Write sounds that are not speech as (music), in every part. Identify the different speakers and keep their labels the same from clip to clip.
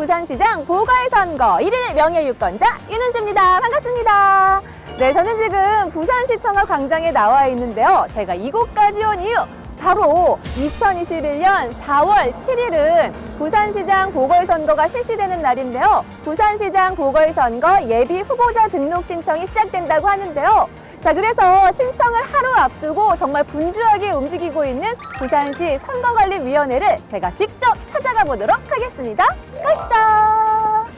Speaker 1: 부산시장 보궐선거 1일 명예유권자 윤은지입니다. 반갑습니다. 네, 저는 지금 부산시청과 광장에 나와 있는데요. 제가 이곳까지 온 이유 바로 2021년 4월 7일은 부산시장 보궐선거가 실시되는 날인데요. 부산시장 보궐선거 예비 후보자 등록 신청이 시작된다고 하는데요. 자, 그래서 신청을 하루 앞두고 정말 분주하게 움직이고 있는 부산시 선거관리위원회를 제가 직접 찾아가 보도록 하겠습니다. 가시죠.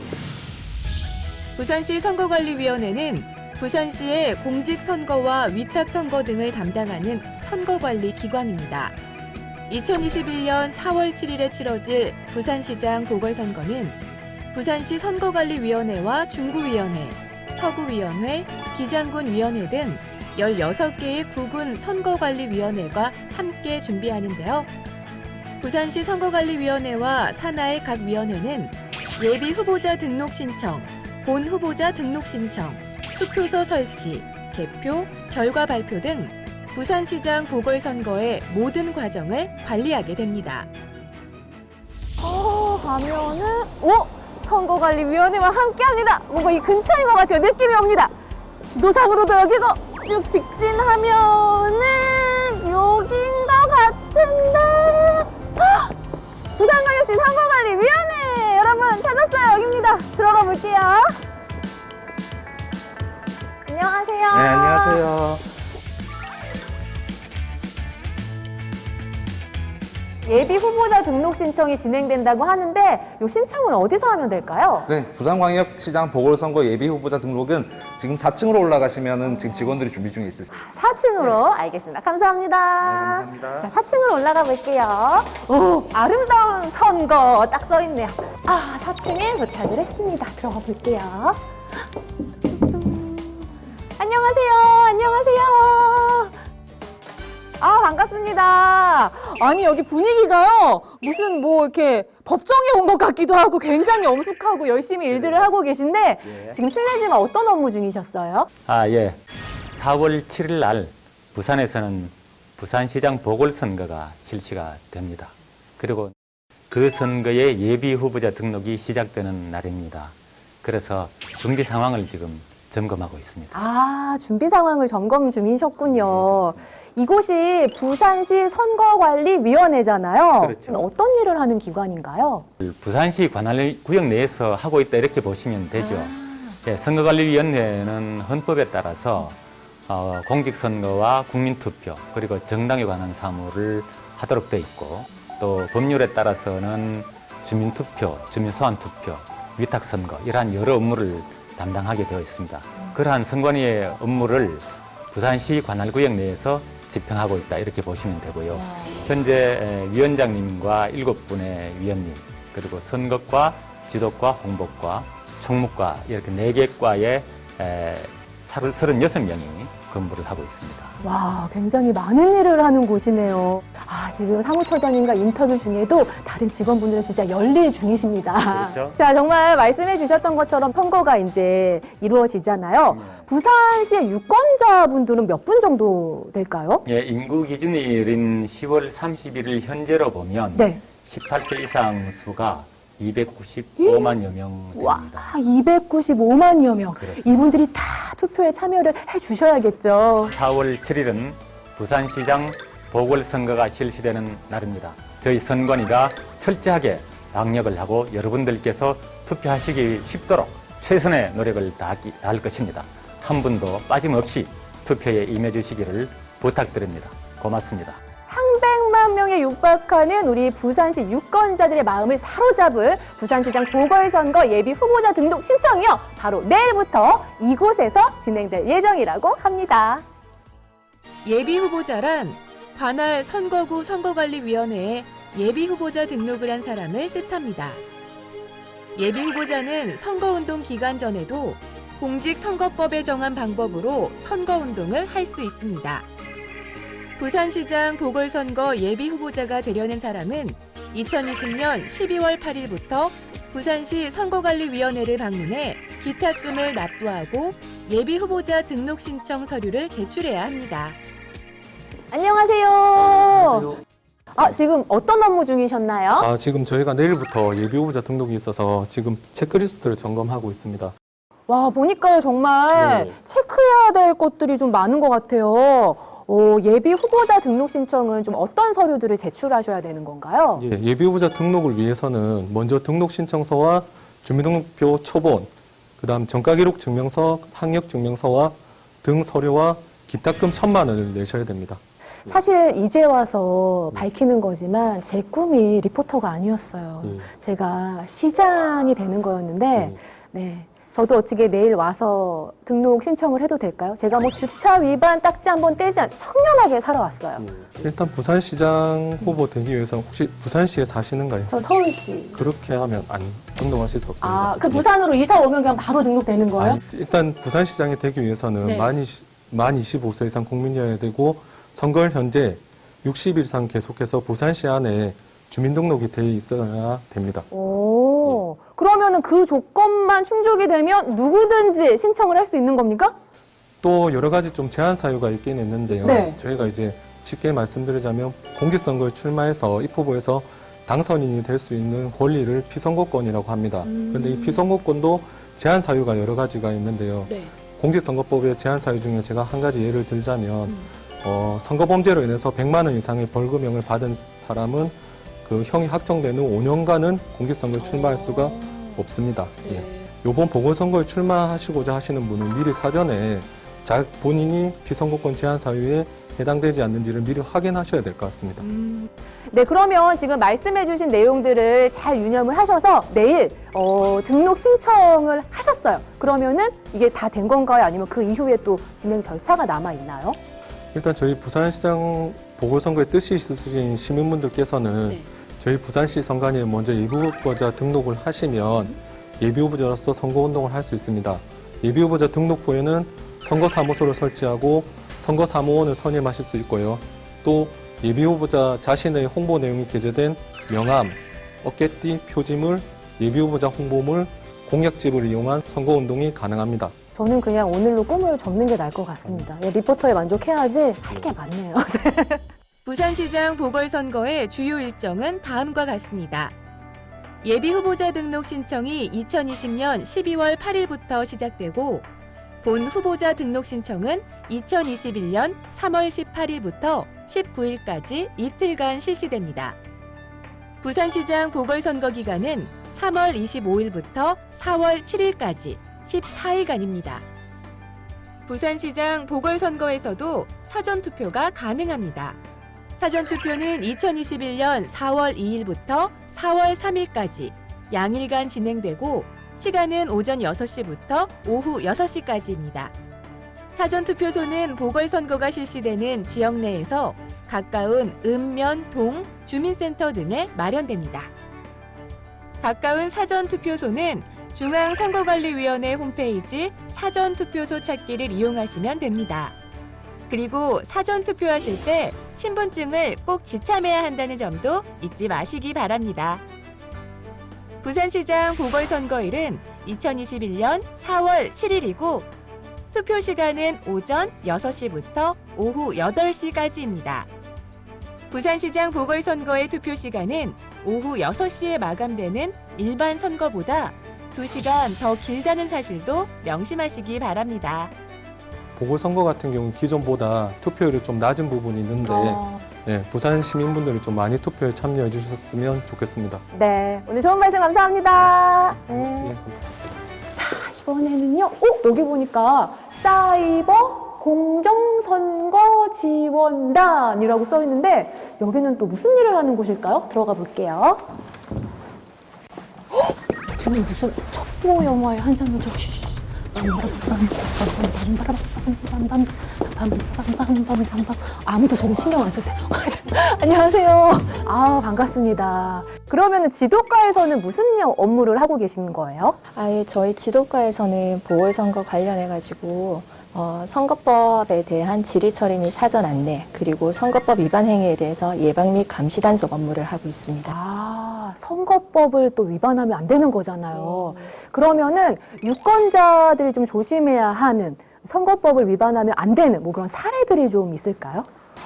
Speaker 2: 부산시 선거관리위원회는 부산시의 공직선거와 위탁선거 등을 담당하는 선거관리 기관입니다. 2021년 4월 7일에 치러질 부산시장 보궐선거는 부산시 선거관리위원회와 중구위원회, 서구위원회, 기장군위원회 등 16개의 구군 선거관리위원회가 함께 준비하는데요. 부산시 선거관리위원회와 산하의 각 위원회는 예비 후보자 등록 신청, 본 후보자 등록 신청, 투표소 설치, 개표, 결과 발표 등 부산시장 보궐선거의 모든 과정을 관리하게 됩니다.
Speaker 1: 어, 가면은, 오! 선거관리위원회와 함께 합니다. 뭔가 이 근처인 것 같아요. 느낌이 옵니다. 지도상으로도 여기고 쭉 직진하면은 여긴 것 같은데. 헉! 부산광역시 선거관리위원회! 여러분, 찾았어요. 여기입니다. 들어가 볼게요. 안녕하세요.
Speaker 3: 네, 안녕하세요.
Speaker 1: 예비 후보자 등록 신청이 진행된다고 하는데 이 신청은 어디서 하면 될까요?
Speaker 3: 네, 부산광역시장 보궐선거 예비 후보자 등록은 지금 4층으로 올라가시면은 지금 직원들이 준비 중에 있으세요.
Speaker 1: 4층으로 알겠습니다. 감사합니다.
Speaker 3: 네, 감사합니다.
Speaker 1: 자, 4층으로 올라가 볼게요. 오, 아름다운 선거 딱 써 있네요. 아, 4층에 도착을 했습니다. 들어가 볼게요. 안녕하세요. 안녕하세요. 아, 반갑습니다. 아니, 여기 분위기가요. 무슨 뭐 이렇게 법정에 온 것 같기도 하고 굉장히 엄숙하고 열심히 일들을 하고 계신데
Speaker 4: 예.
Speaker 1: 지금 실례지만 어떤 업무 중이셨어요?
Speaker 4: 아, 예. 4월 7일 날 부산에서는 부산시장 보궐선거가 실시가 됩니다. 그리고 그 선거의 예비 후보자 등록이 시작되는 날입니다. 그래서 준비 상황을 지금 점검하고 있습니다.
Speaker 1: 아, 준비 상황을 점검 중이셨군요. 이곳이 부산시 선거관리위원회잖아요.
Speaker 4: 그렇죠.
Speaker 1: 어떤 일을 하는 기관인가요?
Speaker 4: 부산시 관할 구역 내에서 하고 있다 이렇게 보시면 되죠. 예, 선거관리위원회는 헌법에 따라서 어, 공직선거와 국민투표 그리고 정당에 관한 사무를 하도록 돼 있고 또 법률에 따라서는 주민투표, 주민소환투표, 위탁선거 이러한 여러 업무를 담당하게 되어 있습니다. 그러한 선관위의 업무를 부산시 관할구역 내에서 집행하고 있다 이렇게 보시면 되고요. 현재 에, 위원장님과 일곱 분의 위원님 그리고 선거과, 지도과, 홍보과, 총무과 이렇게 네 개 과에 에, 36명이 근무를 하고 있습니다.
Speaker 1: 와, 굉장히 많은 일을 하는 곳이네요. 아, 지금 사무처장님과 인터뷰 중에도 다른 직원분들은 진짜 열일 중이십니다.
Speaker 4: 그렇죠.
Speaker 1: 자, 정말 말씀해 주셨던 것처럼 선거가 이제 이루어지잖아요. 부산시의 유권자분들은 몇 분 정도 될까요?
Speaker 4: 예, 인구 기준일인 10월 31일 현재로 보면
Speaker 1: 네.
Speaker 4: 18세 이상 수가 295만여 명
Speaker 1: 와,
Speaker 4: 됩니다.
Speaker 1: 295만여 명.
Speaker 4: 그렇습니다.
Speaker 1: 이분들이 다 투표에 참여를 해 주셔야겠죠.
Speaker 4: 4월 7일은 부산시장 보궐선거가 실시되는 날입니다. 저희 선관위가 철저하게 방역을 하고 여러분들께서 투표하시기 쉽도록 최선의 노력을 다하기- 다할 것입니다. 한 분도 빠짐없이 투표에 임해 주시기를 부탁드립니다. 고맙습니다.
Speaker 1: 300만 명에 육박하는 우리 부산시 유권자들의 마음을 사로잡을 부산시장 보궐선거 예비 후보자 등록 신청이요. 바로 내일부터 이곳에서 진행될 예정이라고 합니다.
Speaker 2: 예비 후보자란 관할 선거구 선거관리위원회에 예비 후보자 등록을 한 사람을 뜻합니다. 예비 후보자는 선거운동 기간 전에도 공직선거법에 정한 방법으로 선거운동을 할 수 있습니다. 부산시장 보궐선거 예비 후보자가 되려는 사람은 2020년 12월 8일부터 부산시 선거관리위원회를 방문해 기탁금을 납부하고 예비 후보자 등록 신청 서류를 제출해야 합니다.
Speaker 1: 안녕하세요. 아, 지금 어떤 업무 중이셨나요?
Speaker 5: 아, 지금 저희가 내일부터 예비 후보자 등록이 있어서 지금 체크리스트를 점검하고 있습니다.
Speaker 1: 와, 보니까요, 정말
Speaker 5: 네.
Speaker 1: 체크해야 될 것들이 좀 많은 것 같아요. 어, 예비 후보자 등록 신청은 좀 어떤 서류들을 제출하셔야 되는 건가요?
Speaker 5: 예, 예비 후보자 등록을 위해서는 먼저 등록 신청서와 주민등록표 초본, 그다음 정가 기록 증명서, 학력 증명서와 등 서류와 기타금 천만 원을 내셔야 됩니다.
Speaker 1: 사실 이제 와서 밝히는 거지만 제 꿈이 리포터가 아니었어요.
Speaker 5: 예.
Speaker 1: 제가 시장이 되는 거였는데,
Speaker 5: 예.
Speaker 1: 네. 저도 어떻게 내일 와서 등록 신청을 해도 될까요? 제가 뭐 주차 위반 딱지 한 번 떼지 않고 청렴하게 살아왔어요.
Speaker 5: 일단 부산시장 후보 되기 위해서 혹시 부산시에 사시는가요?
Speaker 1: 저 서울시.
Speaker 5: 그렇게 하면 안 등록하실 수 없습니다.
Speaker 1: 아, 그 부산으로 이사 오면 그냥 바로 등록되는 거예요?
Speaker 5: 아니, 일단 부산시장이 되기 위해서는
Speaker 1: 네.
Speaker 5: 만, 20, 만 25세 이상 국민이어야 되고 선거를 현재 60일 이상 계속해서 부산시 안에 주민등록이 돼 있어야 됩니다.
Speaker 1: 오, 그러면은 그 조건만 충족이 되면 누구든지 신청을 할 수 있는 겁니까?
Speaker 5: 또 여러 가지 좀 제한 사유가 있긴 있는데요.
Speaker 1: 네.
Speaker 5: 저희가 이제 쉽게 말씀드리자면 공직선거에 출마해서 입후보에서 당선인이 될 수 있는 권리를 피선거권이라고 합니다.
Speaker 1: 음.
Speaker 5: 그런데 이 피선거권도 제한 사유가 여러 가지가 있는데요.
Speaker 1: 네.
Speaker 5: 공직선거법의 제한 사유 중에 제가 한 가지 예를 들자면
Speaker 1: 음.
Speaker 5: 어, 선거범죄로 인해서 100만 원 이상의 벌금형을 받은 사람은 그 형이 확정되는 5년간은 공직선거에 출마할 수가 없습니다.
Speaker 1: 네.
Speaker 5: 예. 요번 보궐선거에 출마하시고자 하시는 분은 미리 사전에 자 본인이 피선거권 제한 사유에 해당되지 않는지를 미리 확인하셔야 될 것 같습니다.
Speaker 1: 네, 그러면 지금 말씀해주신 내용들을 잘 유념을 하셔서 내일 어, 등록 신청을 하셨어요. 그러면은 이게 다 된 건가요? 아니면 그 이후에 또 진행 절차가 남아 있나요?
Speaker 5: 일단 저희 부산시장 보궐선거에 뜻이 있으신 시민분들께서는
Speaker 1: 네.
Speaker 5: 저희 부산시 선관위에 먼저 예비후보자 등록을 하시면 예비후보자로서 선거운동을 할 수 있습니다. 예비후보자 등록 후에는 선거사무소를 설치하고 선거사무원을 선임하실 수 있고요. 또 예비후보자 자신의 홍보 내용이 게재된 명함, 어깨띠, 표지물, 예비후보자 홍보물, 공약집을 이용한 선거운동이 가능합니다.
Speaker 1: 저는 그냥 오늘로 꿈을 접는 게 나을 것 같습니다. 예, 리포터에 만족해야지 할 게 많네요. (laughs)
Speaker 2: 부산시장 보궐선거의 주요 일정은 다음과 같습니다. 예비 후보자 등록 신청이 2020년 12월 8일부터 시작되고 본 후보자 등록 신청은 2021년 3월 18일부터 19일까지 이틀간 실시됩니다. 부산시장 보궐선거 기간은 3월 25일부터 4월 7일까지 14일간입니다. 부산시장 보궐선거에서도 사전투표가 가능합니다. 사전투표는 2021년 4월 2일부터 4월 3일까지 양일간 진행되고 시간은 오전 6시부터 오후 6시까지입니다. 사전투표소는 보궐선거가 실시되는 지역 내에서 가까운 읍면, 동, 주민센터 등에 마련됩니다. 가까운 사전투표소는 중앙선거관리위원회 홈페이지 사전투표소 찾기를 이용하시면 됩니다. 그리고 사전 투표하실 때 신분증을 꼭 지참해야 한다는 점도 잊지 마시기 바랍니다. 부산시장 보궐선거일은 2021년 4월 7일이고 투표 시간은 오전 6시부터 오후 8시까지입니다. 부산시장 보궐선거의 투표 시간은 오후 6시에 마감되는 일반 선거보다 2시간 더 길다는 사실도 명심하시기 바랍니다.
Speaker 5: 보궐선거 같은 경우는 기존보다 투표율이 좀 낮은 부분이 있는데
Speaker 1: 어,
Speaker 5: 예, 부산 시민분들이 좀 많이 투표에 참여해 주셨으면 좋겠습니다.
Speaker 1: 네, 오늘 좋은 말씀 감사합니다. 네.
Speaker 5: 예.
Speaker 1: 이번에는요, 어, 여기 보니까 사이버 공정선거 지원단이라고 써 있는데 여기는 또 무슨 일을 하는 곳일까요? 들어가 볼게요. 헉! 저는 무슨 첩보 영화의 한 장면처럼 아무도 저를 신경 안 쓰세요. (laughs) 안녕하세요. 아 반갑습니다. 그러면 지도과에서는 무슨 업무를 하고 계시는 거예요?
Speaker 6: 아예 저희 지도과에서는 보궐선거 관련해가지고 어, 선거법에 대한 질의 처리 및 사전 안내 그리고 선거법 위반 행위에 대해서 예방 및 감시 단속 업무를 하고 있습니다.
Speaker 1: 아, 선거법을 또 위반하면 안 되는 거잖아요. 그러면은 유권자들이 좀 조심해야 하는 선거법을 위반하면 안 되는 뭐 그런 사례들이 좀 있을까요?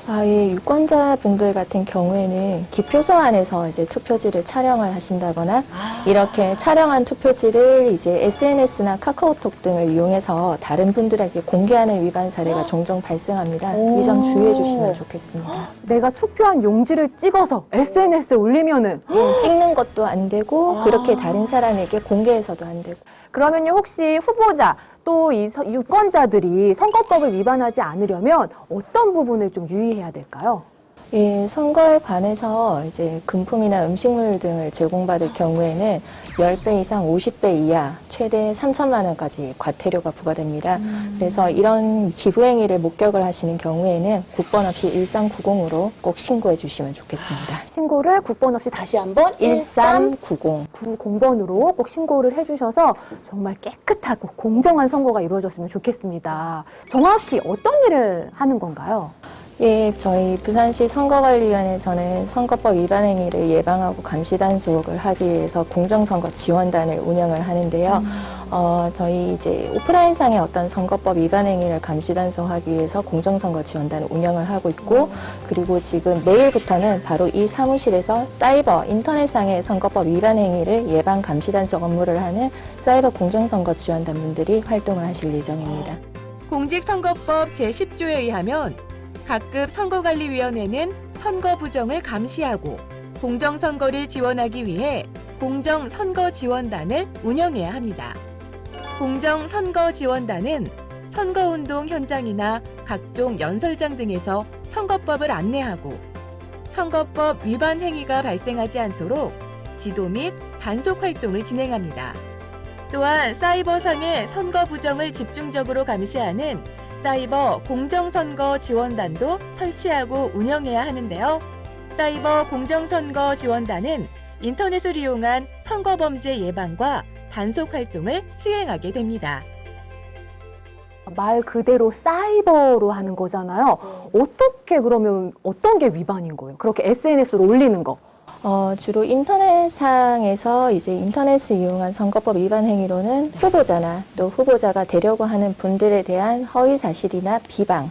Speaker 6: 아, 이 유권자분들 같은 경우에는 기표소 안에서 이제 투표지를 촬영을 하신다거나 이렇게 촬영한 투표지를 이제 SNS나 카카오톡 등을 이용해서 다른 분들에게 공개하는 위반 사례가 종종 발생합니다. 이 점 주의해 주시면 좋겠습니다.
Speaker 1: 내가 투표한 용지를 찍어서 SNS에 올리면은?
Speaker 6: 예, 찍는 것도 안 되고 그렇게 다른 사람에게 공개해서도 안 되고
Speaker 1: 그러면요 혹시 후보자 또 이 유권자들이 선거법을 위반하지 않으려면 어떤 부분을 좀 유의해야 될까요?
Speaker 6: 예, 선거에 관해서 이제 금품이나 음식물 등을 제공받을 경우에는 10배 이상 50배 이하 최대 3천만 원까지 과태료가 부과됩니다. 그래서 이런 기부 행위를 목격을 하시는 경우에는 국번 없이 1390으로 꼭 신고해 주시면 좋겠습니다.
Speaker 1: 신고를 국번 없이 다시 한번
Speaker 6: 1390.
Speaker 1: 1390번으로 꼭 신고를 해주셔서 정말 깨끗하고 공정한 선거가 이루어졌으면 좋겠습니다. 정확히 어떤 일을 하는 건가요?
Speaker 6: 예, 저희 부산시 선거관리위원회에서는 선거법 위반 행위를 예방하고 감시 단속을 하기 위해서 공정선거 지원단을 운영을 하는데요. 어, 저희 이제 오프라인상의 어떤 선거법 위반 행위를 감시 단속하기 위해서 공정선거 지원단을 운영을 하고 있고, 그리고 지금 내일부터는 바로 이 사무실에서 사이버 인터넷상의 선거법 위반 행위를 예방 감시 단속 업무를 하는 사이버 공정선거 지원단 분들이 활동을 하실 예정입니다.
Speaker 2: 공직선거법 제10조에 의하면 각급 선거관리위원회는 선거 부정을 감시하고 공정선거를 지원하기 위해 공정선거지원단을 운영해야 합니다. 공정선거지원단은 선거운동 현장이나 각종 연설장 등에서 선거법을 안내하고 선거법 위반 행위가 발생하지 않도록 지도 및 단속 활동을 진행합니다. 또한 사이버상의 선거 부정을 집중적으로 감시하는 사이버 공정선거 지원단도 설치하고 운영해야 하는데요. 사이버 공정선거 지원단은 인터넷을 이용한 선거범죄 예방과 단속 활동을 수행하게 됩니다.
Speaker 1: 말 그대로 사이버로 하는 거잖아요. 어떻게 그러면 어떤 게 위반인 거예요? 그렇게 SNS로 올리는 거.
Speaker 6: 어, 주로 인터넷상에서 이제 인터넷을 이용한 선거법 위반 행위로는 후보자나 또 후보자가 되려고 하는 분들에 대한 허위 사실이나 비방,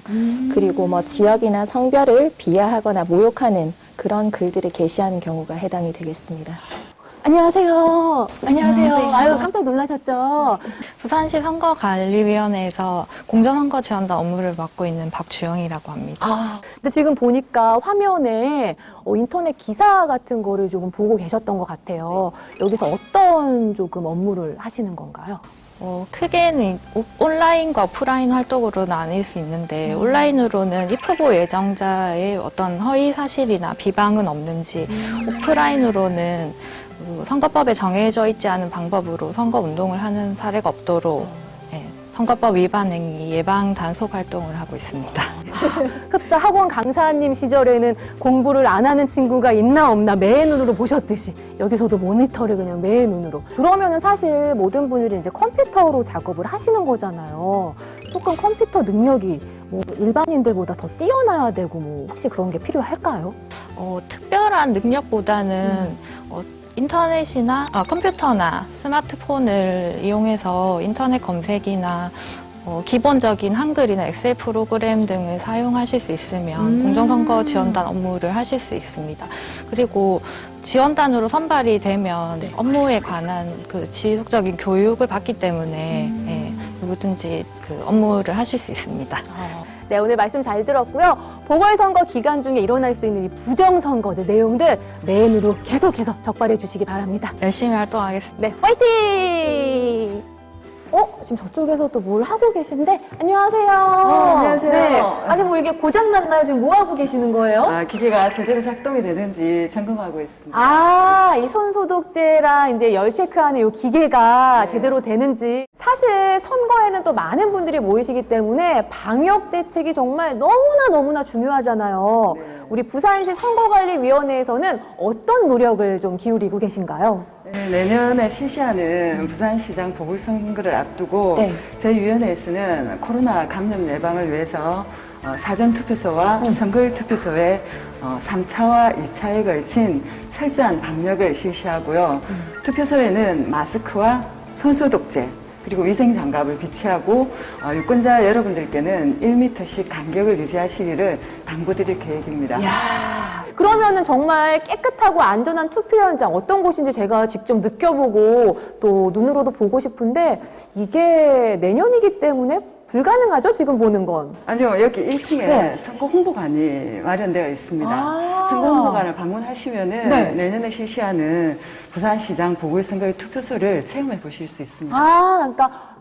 Speaker 6: 그리고 뭐 지역이나 성별을 비하하거나 모욕하는 그런 글들을 게시하는 경우가 해당이 되겠습니다.
Speaker 1: 안녕하세요. 안녕하세요. 아유, 깜짝 놀라셨죠?
Speaker 7: 부산시 선거관리위원회에서 공정선거 지원단 업무를 맡고 있는 박주영이라고 합니다.
Speaker 1: 아, 근데 지금 보니까 화면에 어, 인터넷 기사 같은 거를 조금 보고 계셨던 것 같아요. 여기서 어떤 조금 업무를 하시는 건가요?
Speaker 7: 어, 크게는 오- 온라인과 오프라인 활동으로 나뉠 수 있는데 온라인으로는 입후보 예정자의 어떤 허위 사실이나 비방은 없는지 오프라인으로는 그 선거법에 정해져 있지 않은 방법으로 선거 운동을 하는 사례가 없도록 예, 선거법 위반 행위 예방 단속 활동을 하고 있습니다. (laughs)
Speaker 1: 흡사 학원 강사님 시절에는 공부를 안 하는 친구가 있나 없나 매의 눈으로 보셨듯이 여기서도 모니터를 그냥 매의 눈으로. 그러면은 사실 모든 분들이 이제 컴퓨터로 작업을 하시는 거잖아요. 조금 컴퓨터 능력이 뭐 일반인들보다 더 뛰어나야 되고 뭐 혹시 그런 게 필요할까요?
Speaker 7: 어, 특별한 능력보다는 어, 인터넷이나 아, 컴퓨터나 스마트폰을 이용해서 인터넷 검색이나 어, 기본적인 한글이나 엑셀 프로그램 등을 사용하실 수 있으면
Speaker 1: 음.
Speaker 7: 공정선거 지원단 업무를 하실 수 있습니다. 그리고 지원단으로 선발이 되면 업무에 관한 그 지속적인 교육을 받기 때문에 예, 누구든지 그 업무를 하실 수 있습니다.
Speaker 1: 네, 오늘 말씀 잘 들었고요. 보궐선거 기간 중에 일어날 수 있는 이 부정선거들 내용들 눈으로 계속해서 적발해 주시기 바랍니다.
Speaker 7: 열심히 활동하겠습니다.
Speaker 1: 네, 파이팅! 어, 지금 저쪽에서 또 뭘 하고 계신데? 안녕하세요.
Speaker 8: 안녕하세요.
Speaker 1: 네. 아니, 뭐 이게 고장 났나요? 지금 뭐 하고 계시는 거예요?
Speaker 8: 아, 기계가 제대로 작동이 되는지 점검하고 있습니다.
Speaker 1: 아, 이 손소독제랑 이제 열 체크하는 이 기계가 제대로 되는지. 사실 선거에는 또 많은 분들이 모이시기 때문에 방역 대책이 정말 너무나 너무나 중요하잖아요.
Speaker 8: 네.
Speaker 1: 우리 부산시 선거관리위원회에서는 어떤 노력을 좀 기울이고 계신가요?
Speaker 8: 네, 내년에 실시하는 부산시장 보궐선거를 앞두고
Speaker 1: 네.
Speaker 8: 저희 위원회에서는 코로나 감염 예방을 위해서 어, 사전투표소와 선거일투표소에 어, 3차와 2차에 걸친 철저한 방역을 실시하고요. 투표소에는 마스크와 손소독제, 그리고 위생 장갑을 비치하고 어, 유권자 여러분들께는 1m씩 간격을 유지하시기를 당부드릴 계획입니다.
Speaker 1: 그러면은 정말 깨끗하고 안전한 투표 현장 어떤 곳인지 제가 직접 느껴보고 또 눈으로도 보고 싶은데 이게 내년이기 때문에 불가능하죠? 지금 보는 건.
Speaker 8: 아니요, 여기 1층에
Speaker 1: 네.
Speaker 8: 선거 홍보관이 마련되어 있습니다.
Speaker 1: 아.
Speaker 8: 선거 홍보관을 방문하시면은
Speaker 1: 네.
Speaker 8: 내년에 실시하는 부산시장 보궐선거의 투표소를 체험해 보실 수 있습니다.
Speaker 1: 아, 그러니까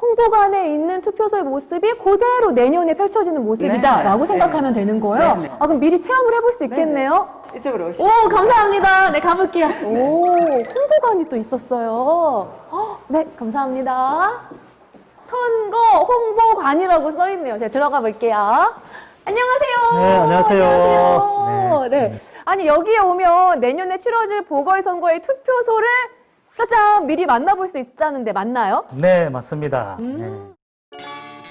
Speaker 1: 홍보관에 있는 투표소의 모습이 그대로 내년에 펼쳐지는 모습이다라고
Speaker 8: 네,
Speaker 1: 생각하면
Speaker 8: 네.
Speaker 1: 되는 거예요.
Speaker 8: 네, 네.
Speaker 1: 아, 그럼 미리 체험을 해볼 수 있겠네요.
Speaker 8: 이쪽으로 오시죠.
Speaker 1: 오, 감사합니다. 네, 가볼게요. 오, 홍보관이 또 있었어요. 어, 네, 감사합니다. 선거 홍보관이라고 써 있네요. 제가 들어가 볼게요. 안녕하세요.
Speaker 9: 네, 안녕하세요.
Speaker 1: 안녕하세요. 네.
Speaker 9: 네.
Speaker 1: 아니, 여기에 오면 내년에 치러질 보궐선거의 투표소를 짜잔, 미리 만나볼 수 있다는데 맞나요?
Speaker 9: 네, 맞습니다.
Speaker 1: 음.
Speaker 9: 네.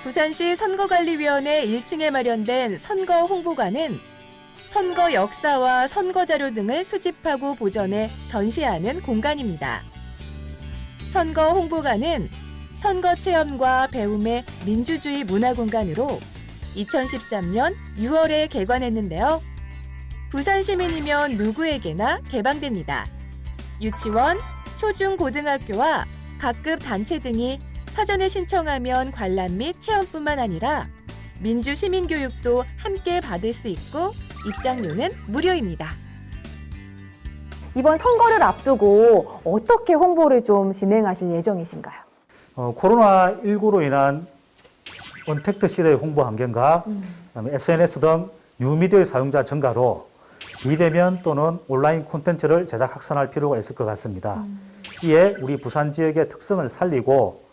Speaker 2: 부산시 선거관리위원회 1층에 마련된 선거 홍보관은 선거 역사와 선거 자료 등을 수집하고 보존해 전시하는 공간입니다. 선거 홍보관은 선거 체험과 배움의 민주주의 문화 공간으로 2013년 6월에 개관했는데요. 부산 시민이면 누구에게나 개방됩니다. 유치원, 초중 고등학교와 각급 단체 등이 사전에 신청하면 관람 및 체험뿐만 아니라 민주 시민 교육도 함께 받을 수 있고 입장료는 무료입니다.
Speaker 1: 이번 선거를 앞두고 어떻게 홍보를 좀 진행하실 예정이신가요?
Speaker 9: 어, 코로나19로 인한 언택트 시대의 홍보 환경과
Speaker 1: 음.
Speaker 9: 그다음에 SNS 등 뉴미디어의 사용자 증가로 비대면 또는 온라인 콘텐츠를 제작 확산할 필요가 있을 것 같습니다.
Speaker 1: 음.
Speaker 9: 이에 우리 부산 지역의 특성을 살리고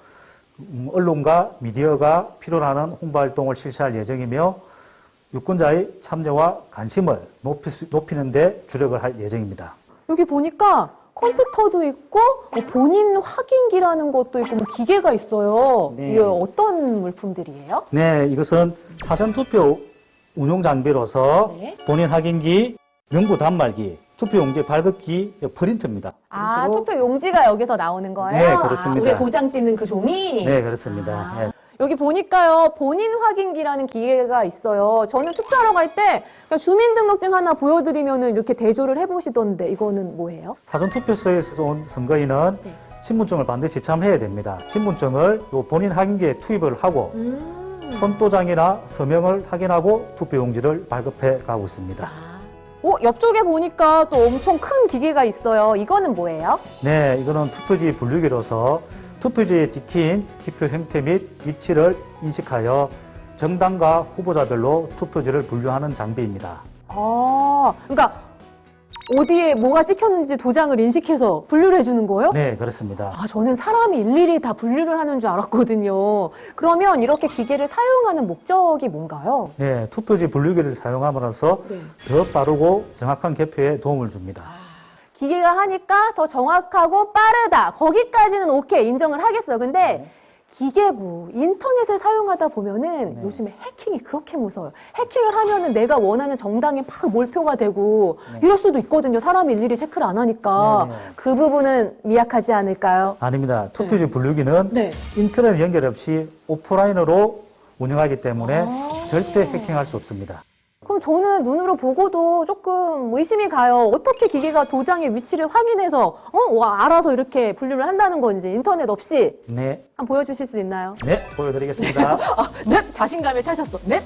Speaker 9: 음, 언론과 미디어가 필요로 하는 홍보 활동을 실시할 예정이며 유권자의 참여와 관심을 높이, 높이는 데 주력을 할 예정입니다.
Speaker 1: 여기 보니까 컴퓨터도 있고 뭐 본인 확인기라는 것도 있고 뭐 기계가 있어요.
Speaker 9: 네.
Speaker 1: 이게 어떤 물품들이에요?
Speaker 9: 네, 이것은 사전 투표 운용 장비로서
Speaker 1: 네.
Speaker 9: 본인 확인기, 명부 단말기, 투표 용지 발급기, 프린터입니다.
Speaker 1: 아, 투표 용지가 여기서 나오는 거예요?
Speaker 9: 네, 그렇습니다.
Speaker 1: 아, 우리 도장 찍는 그 종이?
Speaker 9: 네, 그렇습니다.
Speaker 1: 아,
Speaker 9: 네.
Speaker 1: 여기 보니까요, 본인 확인기라는 기계가 있어요. 저는 투표하러 갈 때 주민등록증 하나 보여드리면 이렇게 대조를 해보시던데, 이거는 뭐예요?
Speaker 9: 사전 투표소에서 온 선거인은
Speaker 1: 네.
Speaker 9: 신분증을 반드시 참여해야 됩니다. 신분증을 요 본인 확인기에 투입을 하고
Speaker 1: 음.
Speaker 9: 손도장이나 서명을 확인하고 투표용지를 발급해 가고 있습니다.
Speaker 1: 어, 옆쪽에 보니까 또 엄청 큰 기계가 있어요. 이거는 뭐예요?
Speaker 9: 네, 이거는 투표지 분류기로서 투표지에 찍힌 기표 형태 및 위치를 인식하여 정당과 후보자별로 투표지를 분류하는 장비입니다.
Speaker 1: 아, 그러니까 어디에 뭐가 찍혔는지 도장을 인식해서 분류를 해주는 거예요?
Speaker 9: 네, 그렇습니다.
Speaker 1: 아, 저는 사람이 일일이 다 분류를 하는 줄 알았거든요. 그러면 이렇게 기계를 사용하는 목적이 뭔가요?
Speaker 9: 네, 투표지 분류기를 사용함으로써
Speaker 1: 네.
Speaker 9: 더 빠르고 정확한 개표에 도움을 줍니다.
Speaker 1: 기계가 하니까 더 정확하고 빠르다. 거기까지는 오케이, 인정을 하겠어요. 근데 기계구, 인터넷을 사용하다 보면은
Speaker 9: 네.
Speaker 1: 요즘에 해킹이 그렇게 무서워요. 해킹을 하면은 내가 원하는 정당에 막 몰표가 되고
Speaker 9: 네.
Speaker 1: 이럴 수도 있거든요. 사람이 일일이 체크를 안 하니까.
Speaker 9: 네, 네.
Speaker 1: 그 부분은 미약하지 않을까요?
Speaker 9: 아닙니다. 투표지 분류기는
Speaker 1: 네.
Speaker 9: 인터넷 연결 없이 오프라인으로 운영하기 때문에
Speaker 1: 아.
Speaker 9: 절대 해킹할 수 없습니다.
Speaker 1: 그럼 저는 눈으로 보고도 조금 의심이 가요. 어떻게 기계가 도장의 위치를 확인해서 어, 와, 알아서 이렇게 분류를 한다는 건지 인터넷 없이
Speaker 9: 네,
Speaker 1: 한번 보여주실 수 있나요?
Speaker 9: 네, 보여드리겠습니다. (laughs)
Speaker 1: 네, 자신감에 차셨어. 네.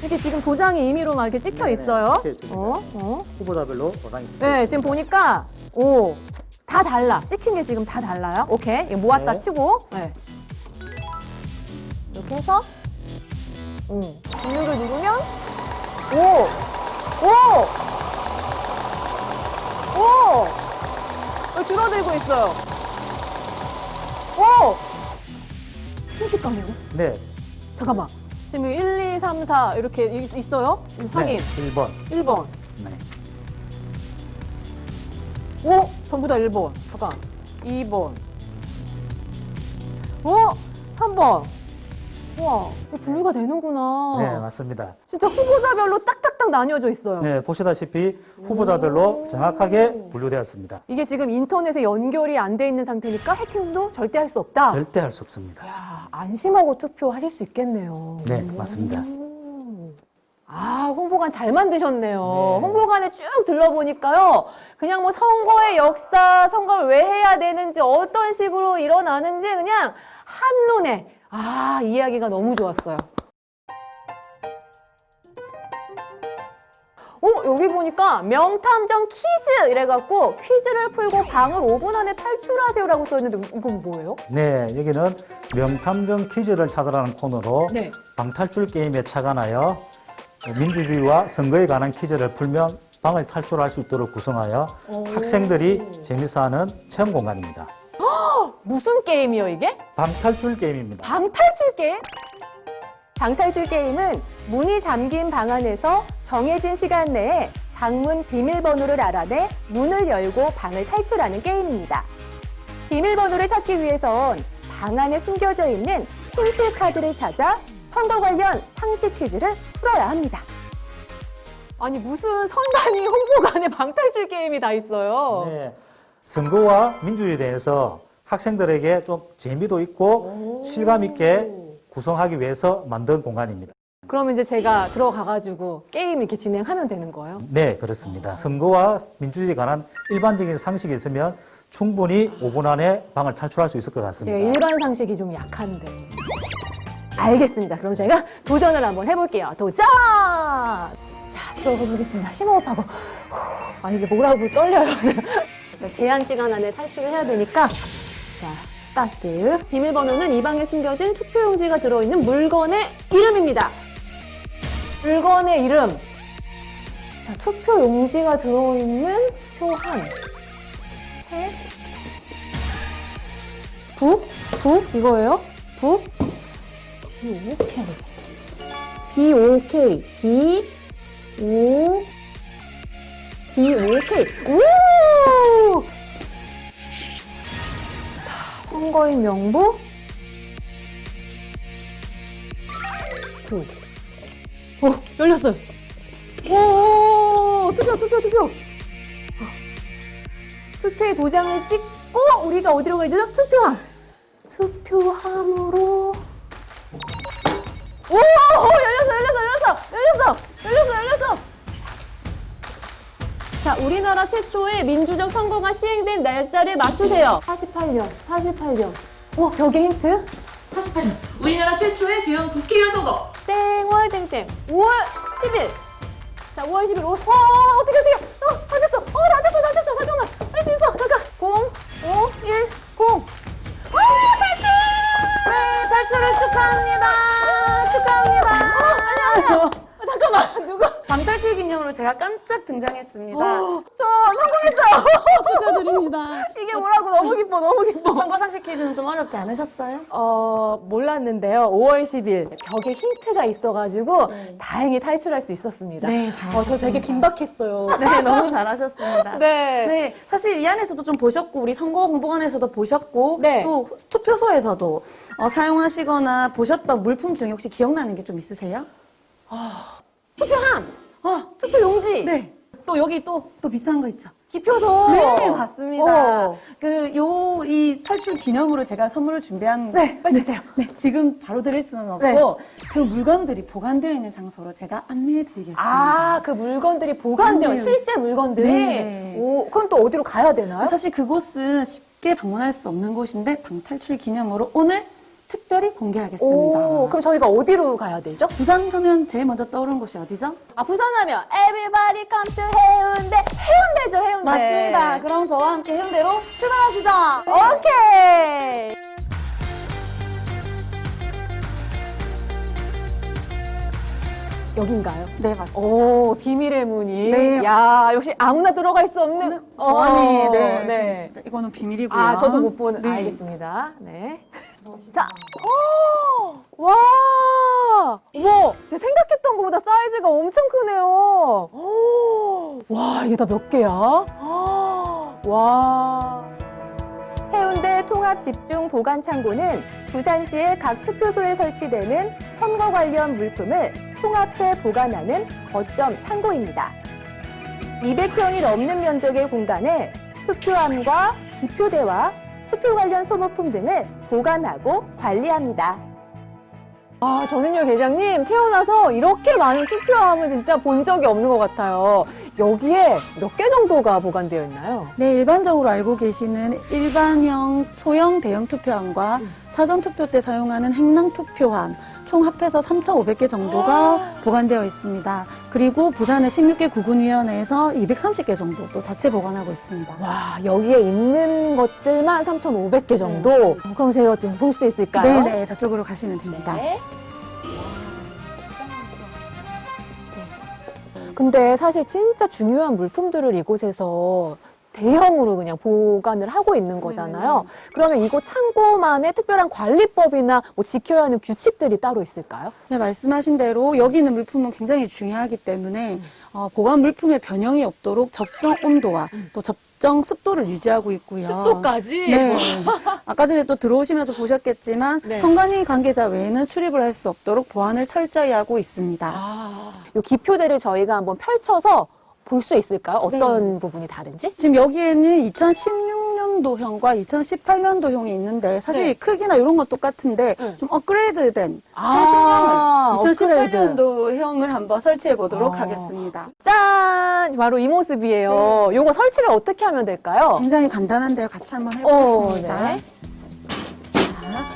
Speaker 1: 이렇게 지금 도장이 임의로 막 이렇게 찍혀
Speaker 9: 네,
Speaker 1: 있어요.
Speaker 9: 네, 찍혀
Speaker 1: 어, 어.
Speaker 9: 후보자별로 도장이
Speaker 1: 네, 지금 보니까 오, 다 달라. 찍힌 게 지금 다 달라요. 오케이, 이거 모았다
Speaker 9: 네.
Speaker 1: 치고, 네. 이렇게 해서, 음, 분류를 누르면, 오, 오, 오, 어, 줄어들고 있어요. 오, 순식간이요.
Speaker 9: 네,
Speaker 1: 잠깐만. 지금 1, 2, 3, 4 이렇게 있- 있어요? 확인.
Speaker 9: 네, 1번.
Speaker 1: 1번.
Speaker 9: 네.
Speaker 1: 오! 전부 다 1번. 잠깐. 2번. 오! 3번. 우와, 이거 분류가 되는구나.
Speaker 9: 네, 맞습니다.
Speaker 1: 진짜 후보자별로 딱딱딱 나뉘어져 있어요.
Speaker 9: 네, 보시다시피 후보자별로 정확하게 분류되었습니다.
Speaker 1: 이게 지금 인터넷에 연결이 안 돼 있는 상태니까 해킹도 절대 할 수 없다.
Speaker 9: 절대 할 수 없습니다.
Speaker 1: 야, 안심하고 투표하실 수 있겠네요.
Speaker 9: 네, 맞습니다.
Speaker 1: 음. 아, 홍보관 잘 만드셨네요.
Speaker 9: 네.
Speaker 1: 홍보관에 쭉 들러보니까요. 그냥 뭐 선거의 역사, 선거를 왜 해야 되는지, 어떤 식으로 일어나는지 그냥 한눈에, 아, 이야기가 너무 좋았어요. 어, 여기 보니까 명탐정 퀴즈 이래갖고 퀴즈를 풀고 방을 5분 안에 탈출하세요라고 써있는데 이건 뭐예요?
Speaker 9: 네, 여기는 명탐정 퀴즈를 찾으라는 코너로
Speaker 1: 네.
Speaker 9: 방탈출 게임에 착안하여 민주주의와 선거에 관한 퀴즈를 풀면 방을 탈출할 수 있도록 구성하여 학생들이 재미있어하는 체험 공간입니다.
Speaker 1: 무슨 게임이요, 이게?
Speaker 9: 방탈출 게임입니다.
Speaker 1: 방탈출 게임? 방탈출 게임은 문이 잠긴 방 안에서 정해진 시간 내에 방문 비밀번호를 알아내 문을 열고 방을 탈출하는 게임입니다. 비밀번호를 찾기 위해선 방 안에 숨겨져 있는 힌트 카드를 찾아 선거 관련 상식 퀴즈를 풀어야 합니다. 아니 무슨 선관위 홍보관에 방탈출 게임이 다 있어요.
Speaker 9: 네, 선거와 민주주의에 대해서 학생들에게 좀 재미도 있고 실감 있게 구성하기 위해서 만든 공간입니다.
Speaker 1: 그러면 이제 제가 들어가가지고 게임 이렇게 진행하면 되는 거예요?
Speaker 9: 네, 그렇습니다. 선거와 민주주의에 관한 일반적인 상식이 있으면 충분히 5분 안에 방을 탈출할 수 있을 것
Speaker 1: 제가
Speaker 9: 같습니다.
Speaker 1: 일반 상식이 좀 약한데. 알겠습니다. 그럼 제가 도전을 한번 해볼게요. 도전! 자, 들어가 보겠습니다. 심호흡하고. 후, 아, 이게 뭐라고 떨려요. 자, (laughs) 제한 시간 안에 탈출을 해야 되니까. 자, 스타트. 비밀번호는 이 방에 숨겨진 투표용지가 들어있는 물건의 이름입니다. 물건의 이름. 자, 투표용지가 들어있는 표한. 셋. 북? 북? 이거예요? 북? B-O-K. B-O-K. B, O, B-O-K. 오! 자, 선거인 명부. 북. 어, 열렸어요. 오, 투표, 투표, 투표. 투표의 도장을 찍고 우리가 어디로 가야 되죠? 투표함. 투표함으로. 오, 오, 열렸어, 열렸어, 열렸어, 열렸어, 열렸어, 열렸어. 자, 우리나라 최초의 민주적 선거가 시행된 날짜를 맞추세요. 48년, 48년. 어, 벽에 힌트? 48년. 우리나라 최초의 제형 국회의원 선거. 땡월 땡땡. 5월 10일. 자, 5월 10일. 오, 어, 어떻게, 어떻게. 어, 안 됐어. 어, 안 됐어, 안 됐어. 잠깐만. 할 수 있어. 잠깐. 0, 5, 1, 0. 아, 탈출!
Speaker 10: 네, 탈출을 축하합니다. 축하합니다.
Speaker 1: 안녕하세요. 어, (laughs) 잠깐만. 누구?
Speaker 10: 방탈출 기념으로 제가 깜짝 등장했습니다.
Speaker 1: 저 성공했어요. (laughs)
Speaker 10: 축하드립니다.
Speaker 1: 이게 뭐라고 너무 기뻐, 너무 기뻐.
Speaker 10: 선거 상식 퀴즈는 좀 어렵지 않으셨어요?
Speaker 1: 어, 몰랐는데요. 5월 10일 벽에 힌트가 있어가지고 다행히 탈출할 수 있었습니다.
Speaker 10: 네,
Speaker 1: 어, 저. 되게 긴박했어요. (laughs)
Speaker 10: 네, 너무 잘하셨습니다.
Speaker 1: 네.
Speaker 10: 네, 사실 이 안에서도 좀 보셨고 우리 선거 홍보관에서도 보셨고
Speaker 1: 네.
Speaker 10: 또 투표소에서도 어, 사용하시거나 보셨던 물품 중에 혹시 기억나는 게 좀 있으세요?
Speaker 1: 투표함,
Speaker 10: 어,
Speaker 1: 투표 용지,
Speaker 10: 네. 또 여기 또 또 비슷한 거 있죠?
Speaker 1: 기표소.
Speaker 10: 네, 맞습니다.
Speaker 1: 어.
Speaker 10: 그 요 이 탈출 기념으로 제가 선물을 준비한
Speaker 1: 네, 빨리 주세요.
Speaker 10: 네, 지금 바로 드릴 수는 없고
Speaker 1: 네.
Speaker 10: 그 물건들이 보관되어 있는 장소로 제가 안내해 드리겠습니다.
Speaker 1: 아, 그 물건들이 보관되어,
Speaker 10: 네.
Speaker 1: 실제 물건들이.
Speaker 10: 네.
Speaker 1: 오, 그건 또 어디로 가야 되나요?
Speaker 10: 사실 그곳은 쉽게 방문할 수 없는 곳인데 방탈출 기념으로 오늘 특별히 공개하겠습니다.
Speaker 1: 오, 그럼 저희가 어디로 가야 되죠?
Speaker 10: 부산 가면 제일 먼저 떠오르는 곳이 어디죠?
Speaker 1: 아, 부산하면 everybody come to 해운대. 해운대죠, 해운대.
Speaker 10: 맞습니다. 그럼 저와 함께 해운대로 출발하시죠.
Speaker 1: 오케이. 여긴가요?
Speaker 10: 네, 맞습니다.
Speaker 1: 오, 비밀의 문이.
Speaker 10: 네.
Speaker 1: 야, 역시 아무나 들어갈 수 없는.
Speaker 10: 보안이
Speaker 1: 어,
Speaker 10: 네,
Speaker 1: 네.
Speaker 10: 지금 이거는 비밀이고요.
Speaker 1: 아, 저도 못 보는.
Speaker 10: 네.
Speaker 1: 알겠습니다. 네. 자, 오, 와, 와, 제가 생각했던 것보다 사이즈가 엄청 크네요. 오, 와, 이게 다 몇 개야? 와, 해운대 통합 집중 보관 창고는 부산시의 각 투표소에 설치되는 선거 관련 물품을 통합해 보관하는 거점 창고입니다. 200평이 넘는 면적의 공간에 투표함과 기표대와 투표 관련 소모품 등을 보관하고 관리합니다. 아, 저는요, 계장님, 태어나서 이렇게 많은 투표함을 진짜 본 적이 없는 것 같아요. 여기에 몇 개 정도가 보관되어 있나요?
Speaker 10: 네, 일반적으로 알고 계시는 일반형, 소형 대형 투표함과 사전 투표 때 사용하는 행랑 투표함 총 합해서 3,500개 정도가 보관되어 있습니다. 그리고 부산의 16개 구군위원회에서 230개 정도 또 자체 보관하고 있습니다.
Speaker 1: 와, 여기에 있는 것들만 3,500개 정도? 그럼 제가 좀볼수 있을까요?
Speaker 10: 네, 네, 저쪽으로 가시면 됩니다.
Speaker 1: 네. 근데 사실 진짜 중요한 물품들을 이곳에서 대형으로 그냥 보관을 하고 있는 거잖아요. 그러면 이곳 창고만의 특별한 관리법이나 뭐 지켜야 하는 규칙들이 따로 있을까요?
Speaker 10: 네, 말씀하신 대로 여기 있는 물품은 굉장히 중요하기 때문에 어, 보관 물품의 변형이 없도록 적정 온도와 또 적 정 습도를 유지하고 있고요.
Speaker 1: 습도까지?
Speaker 10: 네. 아까 전에 또 들어오시면서 보셨겠지만
Speaker 1: 네.
Speaker 10: 선관위 관계자 외에는 출입을 할 수 없도록 보안을 철저히 하고 있습니다.
Speaker 1: 이 기표대를 저희가 한번 펼쳐서 볼 수 있을까요? 어떤 부분이 다른지?
Speaker 10: 지금 여기에는 2016년도형과 2018년도형이 있는데 사실
Speaker 1: 네.
Speaker 10: 크기나 이런 건 똑같은데
Speaker 1: 네.
Speaker 10: 좀 업그레이드된
Speaker 1: 아, 업그레이드.
Speaker 10: 2018년도형을 한번 설치해 보도록
Speaker 1: 아.
Speaker 10: 하겠습니다.
Speaker 1: 짠! 바로 이 모습이에요. 요거 설치를 어떻게 하면 될까요?
Speaker 10: 굉장히 간단한데요. 같이 한번
Speaker 1: 어,
Speaker 10: 해보겠습니다.
Speaker 1: 네.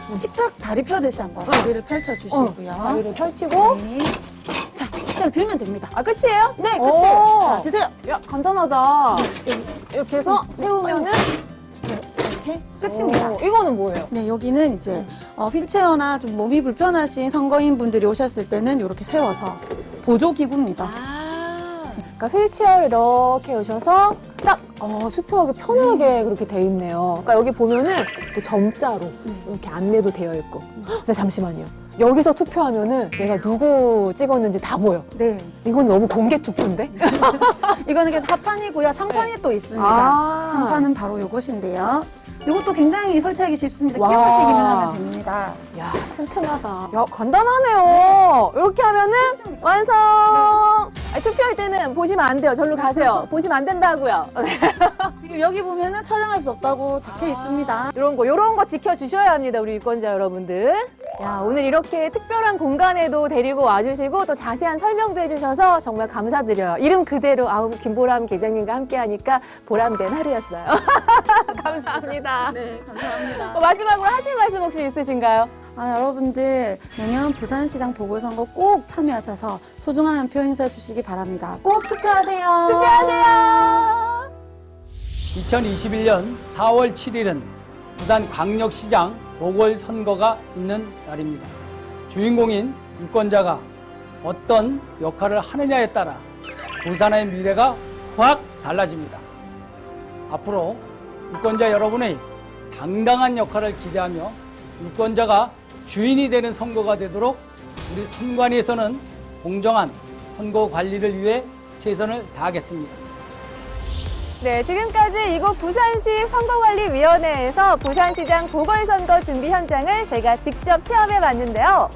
Speaker 10: 자, 식탁 다리 펴듯이 한번 다리를 펼쳐주시고요.
Speaker 1: 어, 다리를 펼치고.
Speaker 10: 네. 자, 그냥 들면 됩니다.
Speaker 1: 아, 끝이에요?
Speaker 10: 네,
Speaker 1: 오.
Speaker 10: 끝이에요. 자, 드세요.
Speaker 1: 야, 간단하다. 이렇게 해서 세우면은
Speaker 10: 네, 이렇게 끝입니다.
Speaker 1: 오, 이거는 뭐예요?
Speaker 10: 네, 여기는 이제 어, 휠체어나 좀 몸이 불편하신 선거인 분들이 오셨을 때는 이렇게 세워서 보조 기구입니다.
Speaker 1: 그러니까 휠체어를 이렇게 오셔서 딱 어, 수표하기 편하게 그렇게 돼 있네요. 그러니까 여기 보면은 또 점자로 이렇게 안내도 되어 있고. 헉, 근데 잠시만요. 여기서 투표하면은 내가 누구 찍었는지 다 보여.
Speaker 10: 네.
Speaker 1: 이건 너무 공개 투표인데? (laughs)
Speaker 10: 이거는 그래서 사판이고요. 상판이 또 있습니다.
Speaker 1: 아.
Speaker 10: 상판은 바로 이것인데요. 이것도 굉장히 설치하기 쉽습니다.
Speaker 1: 와.
Speaker 10: 끼우시기만 하면 됩니다.
Speaker 1: 야, 튼튼하다. 야, 간단하네요. 이렇게 하면은 완성! 아니, 투표할 때는 보시면 안 돼요. 절로 가세요. 보시면 안 된다고요. (laughs)
Speaker 10: 여기 보면은 촬영할 수 없다고 적혀 있습니다.
Speaker 1: 이런 거, 이런 거 지켜주셔야 합니다, 우리 유권자 여러분들. 야, 오늘 이렇게 특별한 공간에도 데리고 와주시고 또 자세한 설명도 해주셔서 정말 감사드려요. 이름 그대로, 아우, 김보람 계장님과 함께 하니까 보람된 하루였어요. (laughs) 감사합니다.
Speaker 10: 네, 감사합니다.
Speaker 1: 어, 마지막으로 하실 말씀 혹시 있으신가요?
Speaker 10: 아, 여러분들 내년 부산시장 보궐선거 꼭 참여하셔서 소중한 한 표 행사해 주시기 바랍니다. 꼭 투표하세요.
Speaker 1: 투표하세요!
Speaker 11: 2021년 4월 7일은 부산 광역시장 보궐선거가 있는 날입니다. 주인공인 유권자가 어떤 역할을 하느냐에 따라 부산의 미래가 확 달라집니다. 앞으로 유권자 여러분의 당당한 역할을 기대하며 유권자가 주인이 되는 선거가 되도록 우리 선관위에서는 공정한 선거 관리를 위해 최선을 다하겠습니다.
Speaker 1: 네, 지금까지 이곳 부산시 선거관리위원회에서 부산시장 보궐선거 준비 현장을 제가 직접 체험해 봤는데요.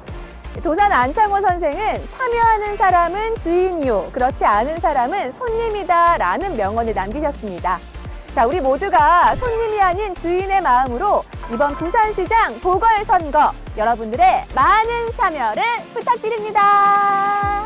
Speaker 1: 도산 안창호 선생은 참여하는 사람은 주인이요, 그렇지 않은 사람은 손님이다 라는 명언을 남기셨습니다. 자, 우리 모두가 손님이 아닌 주인의 마음으로 이번 부산시장 보궐선거 여러분들의 많은 참여를 부탁드립니다.